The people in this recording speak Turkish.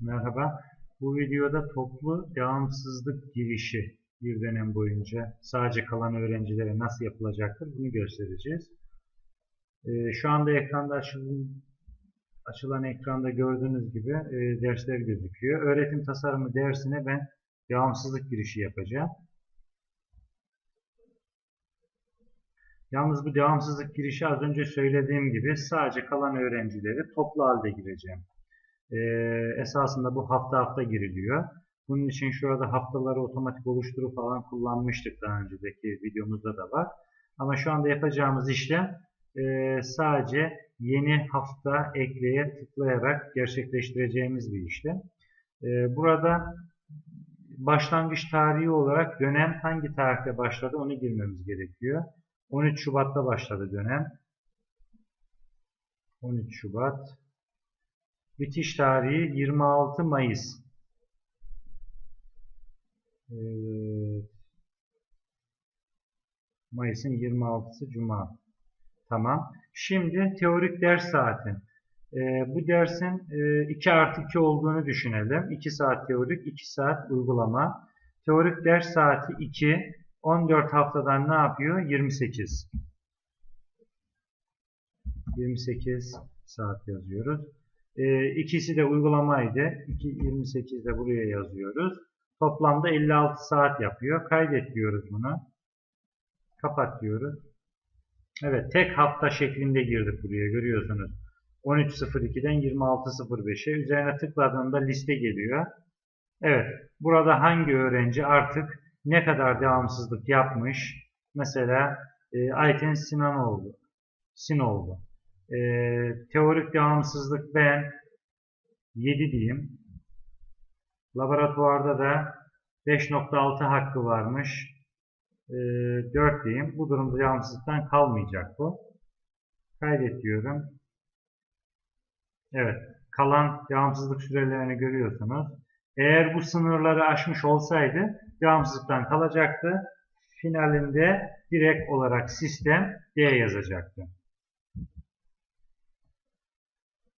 Merhaba. Bu videoda toplu devamsızlık girişi bir dönem boyunca sadece kalan öğrencilere nasıl yapılacaktır bunu göstereceğiz. Ee, şu anda ekranda açılan, açılan ekranda gördüğünüz gibi e, dersler gözüküyor. Öğretim tasarımı dersine ben devamsızlık girişi yapacağım. Yalnız bu devamsızlık girişi az önce söylediğim gibi sadece kalan öğrencileri toplu halde gireceğim e, esasında bu hafta hafta giriliyor. Bunun için şurada haftaları otomatik oluşturu falan kullanmıştık daha önceki videomuzda da var. Ama şu anda yapacağımız işlem e, sadece yeni hafta ekleye tıklayarak gerçekleştireceğimiz bir işlem. E, burada başlangıç tarihi olarak dönem hangi tarihte başladı onu girmemiz gerekiyor. 13 Şubat'ta başladı dönem. 13 Şubat Bitiş tarihi 26 Mayıs. Mayıs'ın 26'sı Cuma. Tamam. Şimdi teorik ders saati. Ee, bu dersin e, 2 artı 2 olduğunu düşünelim. 2 saat teorik, 2 saat uygulama. Teorik ders saati 2. 14 haftadan ne yapıyor? 28. 28 saat yazıyoruz. E, ikisi de uygulamaydı. 2, de buraya yazıyoruz. Toplamda 56 saat yapıyor. Kaydet diyoruz bunu. Kapat diyoruz. Evet tek hafta şeklinde girdik buraya görüyorsunuz. 13.02'den 26.05'e üzerine tıkladığımda liste geliyor. Evet burada hangi öğrenci artık ne kadar devamsızlık yapmış? Mesela e, Ayten Sinan oldu. E, teorik devamsızlık ben 7 diyeyim. Laboratuvarda da 5.6 hakkı varmış. E, 4 diyeyim. Bu durumda devamsızlıktan kalmayacak bu. Kaydet diyorum. Evet. Kalan devamsızlık sürelerini görüyorsunuz. Eğer bu sınırları aşmış olsaydı devamsızlıktan kalacaktı. Finalinde direkt olarak sistem D yazacaktı.